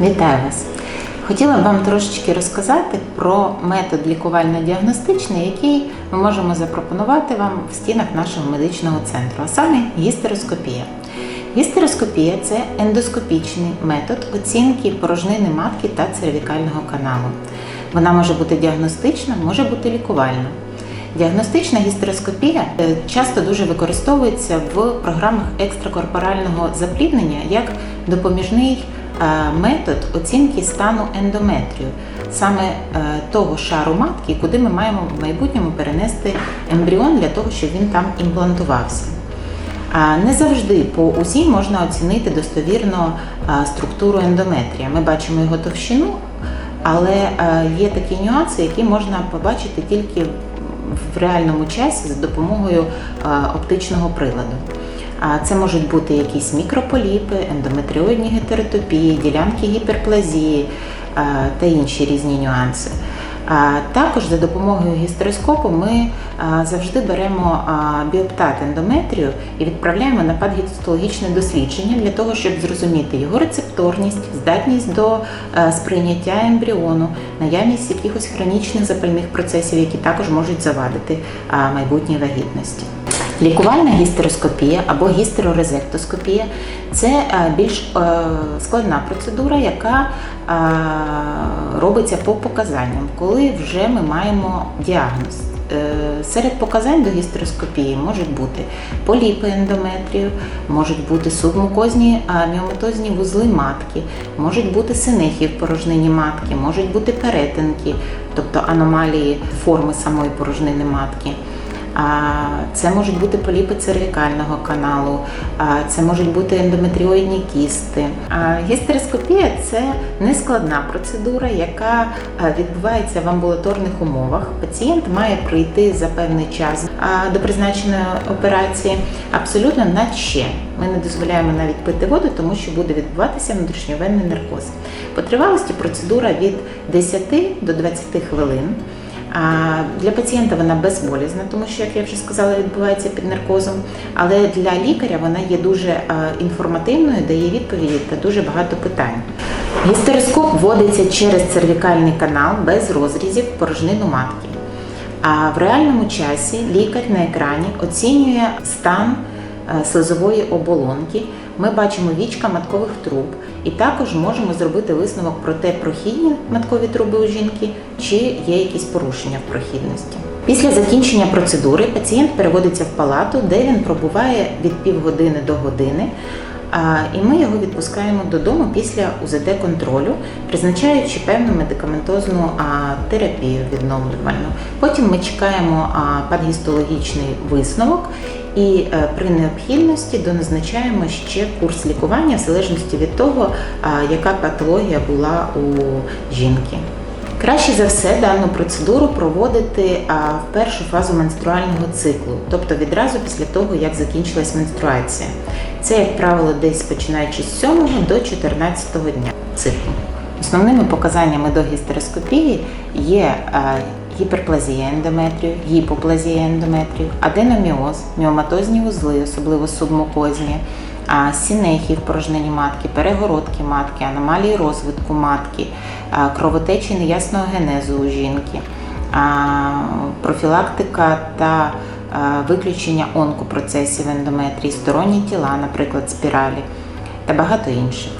Вітаю вас! Хотіла б вам трошечки розказати про метод лікувально-діагностичний, який ми можемо запропонувати вам в стінах нашого медичного центру, а саме гістероскопія. Гістероскопія це ендоскопічний метод оцінки порожнини матки та цервікального каналу. Вона може бути діагностична, може бути лікувальна. Діагностична гістероскопія е, часто дуже використовується в програмах екстракорпорального запліднення як допоміжний метод оцінки стану ендометрію, саме е, того шару матки, куди ми маємо в майбутньому перенести ембріон для того, щоб він там імплантувався. Не завжди по УЗІ можна оцінити достовірно структуру ендометрія. Ми бачимо його товщину, але е, є такі нюанси, які можна побачити тільки в реальному часі за допомогою е, оптичного приладу. Це можуть бути якісь мікрополіпи, ендометріоїдні гетеротопії, ділянки гіперплазії та інші різні нюанси. Також за допомогою гістероскопу ми завжди беремо біоптат ендометрію і відправляємо на патгістологічне дослідження для того, щоб зрозуміти його рецепторність, здатність до сприйняття ембріону, наявність якихось хронічних запальних процесів, які також можуть завадити майбутній вагітності. Лікувальна гістероскопія або гістерорезектоскопія це е, більш е, складна процедура, яка е, робиться по показанням, коли вже ми маємо діагноз. Серед показань до гістероскопії можуть бути поліпи ендометрію, можуть бути субмукозні міометозні вузли матки, можуть бути синехи в порожнині матки, можуть бути перетинки, тобто аномалії форми самої порожнини матки. Це можуть бути поліпи цервікального каналу, це можуть бути ендометріоїдні кісти. Гістероскопія це нескладна процедура, яка відбувається в амбулаторних умовах. Пацієнт має прийти за певний час до призначеної операції абсолютно на ще. Ми не дозволяємо навіть пити воду, тому що буде відбуватися внутрішньовенний наркоз. По тривалості процедура від 10 до 20 хвилин. Для пацієнта вона безболізна, тому що, як я вже сказала, відбувається під наркозом. Але для лікаря вона є дуже інформативною, дає відповіді та дуже багато питань. Гістероскоп вводиться через цервікальний канал без розрізів порожнину матки. А в реальному часі лікар на екрані оцінює стан слизової оболонки. Ми бачимо вічка маткових труб і також можемо зробити висновок про те, прохідні маткові труби у жінки чи є якісь порушення в прохідності. Після закінчення процедури пацієнт переводиться в палату, де він пробуває від півгодини до години. І ми його відпускаємо додому після УЗД-контролю, призначаючи певну медикаментозну терапію відновлювальну. Потім ми чекаємо патгістологічний висновок і е, при необхідності доназначаємо ще курс лікування в залежності від того, яка патологія була у жінки. Краще за все дану процедуру проводити в першу фазу менструального циклу, тобто відразу після того, як закінчилась менструація. Це, як правило, десь починаючи з 7 до 14 дня циклу. Основними показаннями до гістероскопії є гіперплазія ендометрію, гіпоплазія ендометрію, аденоміоз, міоматозні вузли, особливо субмукозні, сінехи в порожнені матки, перегородки матки, аномалії розвитку матки, кровотечі неясного генезу у жінки, профілактика та виключення онкопроцесів ендометрії, сторонні тіла, наприклад, спіралі та багато інших.